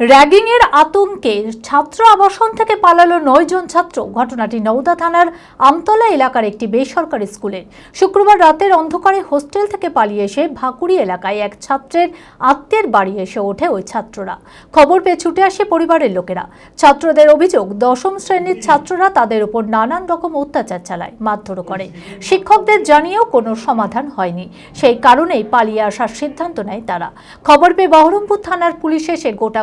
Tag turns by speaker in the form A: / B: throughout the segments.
A: র্যাগিংয়ের আতঙ্কে ছাত্র আবাসন থেকে পালালো নয় জন ছাত্র। ঘটনাটি নওদা থানার আমতলা এলাকার একটি বেসরকারি স্কুলের শুক্রবার রাতের অন্ধকারে হোস্টেল থেকে পালিয়ে এসে ভাকুড়ি এলাকায় এক ছাত্রের আত্মীয়ের বাড়ি এসে ওঠে ওই ছাত্ররা। খবর পেয়ে ছুটে আসে পরিবারের লোকেরা। ছাত্রদের অভিযোগ, দশম শ্রেণির ছাত্ররা তাদের উপর নানান রকম অত্যাচার চালায় মারধরও করে। শিক্ষকদের জানিয়েও কোনো সমাধান হয়নি। সেই কারণেই পালিয়ে আসার সিদ্ধান্ত নেয় তারা। খবর পেয়ে বহরমপুর থানার পুলিশ এসে গোটা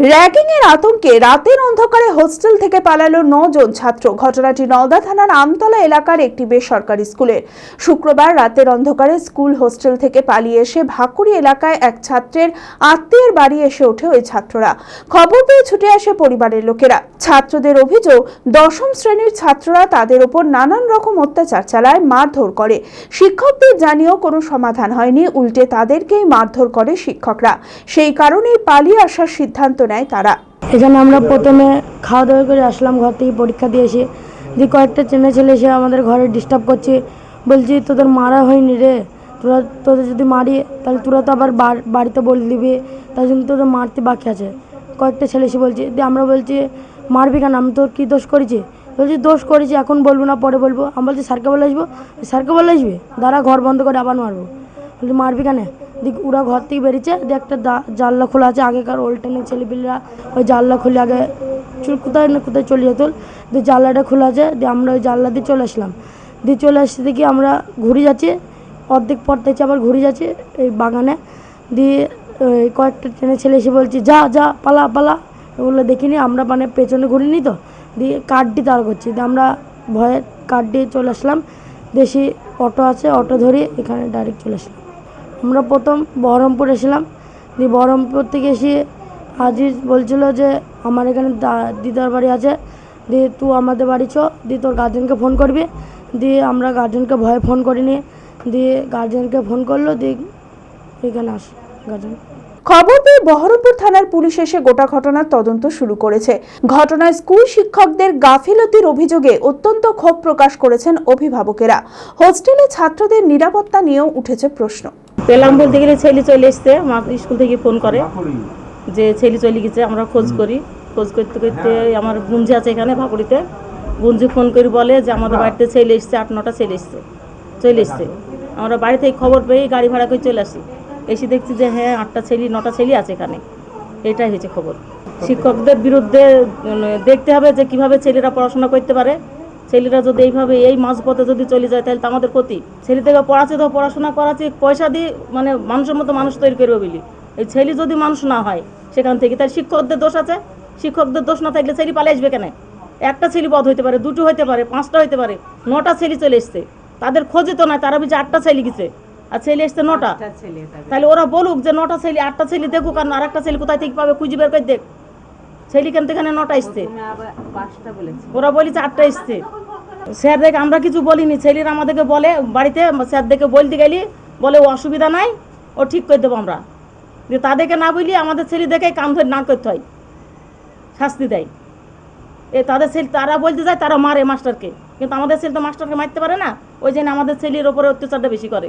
B: ragging এর আতঙ্কে রাতের অন্ধকারে হোস্টেল থেকে পালালো জন ছাত্র। ঘটনাটি নওদা থানার আমতলা এলাকার একটি বেসরকারি স্কুলের শুক্রবার রাতের অন্ধকারে স্কুল হোস্টেল থেকে পালিয়ে এসে ভাকুড়ি এলাকায় এক ছাত্রের আত্মীয়ের বাড়ি এসে ওঠে ওই ছাত্ররা। খবর পেয়ে ছুটে আসে পরিবারের লোকেরা। ছাত্রদের অভিযোগ, দশম শ্রেণির ছাত্ররা তাদের উপর নানান রকম অত্যাচার চালায়, মারধর করে। শিক্ষকদের জানিয়েও কোনো সমাধান হয়নি, উল্টে তাদেরকেই মারধর করে শিক্ষকরা। সেই কারণেই পালিয়ে আসার সিদ্ধান্ত নেয় তারা।
C: এখানে আমরা প্রথমে খাওয়া দাওয়া করে আসলাম, ঘর থেকে পরীক্ষা দিয়ে এসে। দিয়ে কয়েকটা চেনে ছেলে এসে আমাদের ঘরে ডিস্টার্ব করছে। বলছি, তোদের মারা হয়নি রে। তোরা, তোদের যদি মারি, তাহলে তোরা তো আবার বাড়িতে বলে দিবি। তাই জন্য তোদের মারতে বাকি আছে। কয়েকটা ছেলে এসে বলছে দিয়ে আমরা বলছি, মারবি কেন? আমি তোর কী দোষ করেছি? বলছি, দোষ করেছি, এখন বলব না, পরে বলব। আমি বলছি, স্যারকে বলে আসব? স্যারকে বলে আসবি? দাঁড়া, ঘর বন্ধ করে আবার মারবো। বলছি, মারবি কেন? দিক, ওরা ঘর থেকে বেরিয়েছে, দিয়ে একটা জানলা খোলা আছে, আগেকার ওল্ড টেনের ছেলেপিলেরা ওই জানলা খুলে আগে কোথায় না কোথায় চলে যেত, দিয়ে জানলাটা খোলা আছে, দিয়ে আমরা ওই জানলা দিয়ে চলে আসলাম। দিয়ে চলে আসতে দেখি আমরা ঘুরে যাচ্ছি, অর্ধেক পর থেকে আবার ঘুরে যাচ্ছি এই বাগানে, দিয়ে কয়েকটা ট্রেনের ছেলে এসে বলছে, যা যা, পালা পালা। ওগুলো দেখিনি, আমরা মানে পেছনে ঘুরিনি তো? দিয়ে কার্ডটি তার করছি, দিয়ে আমরা ভয়ে কাঠ দিয়ে চলে আসলাম দেশি অটো আছে, অটো ধরে এখানে ডাইরেক্ট চলে আসলাম। আমরা প্রথম বহরমপুর এসেছিলাম। দিয়ে বহরমপুর থেকে এসে আজিজ বলছিল যে, আমার এখানে দিদার বাড়ি আছে। দিয়ে তুই আমাদের বাড়ি চ। দিয়ে তোর গার্জেনকে ফোন করবি। দিয়ে আমরা গার্জেনকে ভয়ে ফোন করিনি। দিয়ে গার্জেনকে ফোন করল। দিয়ে এখানে আস, গার্জেন।
B: খবর পেয়ে বহরমপুর থানার পুলিশ এসে গোটা ঘটনার তদন্ত শুরু করেছে। ঘটনায় স্কুল শিক্ষকদের গাফিলতির অভিযোগে অত্যন্ত ক্ষোভ প্রকাশ করেছেন অভিভাবকেরা। হোস্টেলে ছাত্রদের নিরাপত্তা নিয়েও উঠেছে প্রশ্ন।
D: পেলাম বলতে গেলে ছেলে চলে এসছে আমার স্কুল থেকে ফোন করে যে ছেলে চলে গেছে আমরা খোঁজ করি। খোঁজ করতে করতে আমার গুঞ্জি আছে এখানে ভাকুড়িতে। গুঞ্জি ফোন করে বলে যে আমাদের বাড়িতে ছেলে এসছে আট নটা ছেলে এসছে চলে এসছে। আমরা বাড়ি থেকে খবর পেয়ে গাড়ি ভাড়া করে চলে আসি। এসে দেখছি যে হ্যাঁ আটটা ছেলে নটা ছেলে আছে এখানে। এটাই হয়েছে খবর। শিক্ষকদের বিরুদ্ধে দেখতে হবে যে কীভাবে ছেলেরা পড়াশোনা করতে পারে। ছেলেরা যদি এইভাবে এই মাঝপথে যদি চলে যায় তাহলে তো আমাদের ক্ষতি। ছেলে থেকে পড়াচ্ছে তো পড়াশোনা করাচ্ছে পয়সা দিয়ে মানে মানুষের মতো মানুষ তৈরি করবে বলি। এই ছেলে যদি মানুষ না হয় সেখান থেকে তাই শিক্ষকদের দোষ আছে। শিক্ষকদের দোষ না থাকলে ছেলে পালিয়ে আসবে কেন? একটা ছেলে পদ হইতে পারে দুটো হইতে পারে পাঁচটা হইতে পারে নটা ছেলে চলে এসছে। তাদের খোঁজে তো নয় তারা বুঝে আটটা ছেলে গেছে। আর ছেলে এসছে নটা। তাহলে ওরা বলুক যে নটা ছেলে আটটা ছেলে দেখুক আর আর একটা ছেলে কোথায় থেকে পাবে খুঁজে বের করে দেখ। ছেলে কেন থেকে নটা এসছে? ওরা বলেছে আটটা এসছে। স্যার দেখে আমরা কিছু বলিনি, ছেলেরা আমাদেরকে বলে, বাড়িতে স্যার দেখে বলতে গেলি, বলে ও অসুবিধা নাই, ও ঠিক করে দেবো আমরা। যে তাদেরকে না বলি আমাদের ছেলে দেখে কাম ধরে না করতে হয়, শাস্তি দেয়। এ তাদের ছেলে, তারা বলতে যায়, তারা মারে মাস্টারকে, কিন্তু আমাদের ছেলে তো মাস্টারকে মারতে পারে না, ওই জন্য আমাদের ছেলের ওপরে অত্যাচারটা বেশি করে।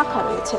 B: শাখা রয়েছে।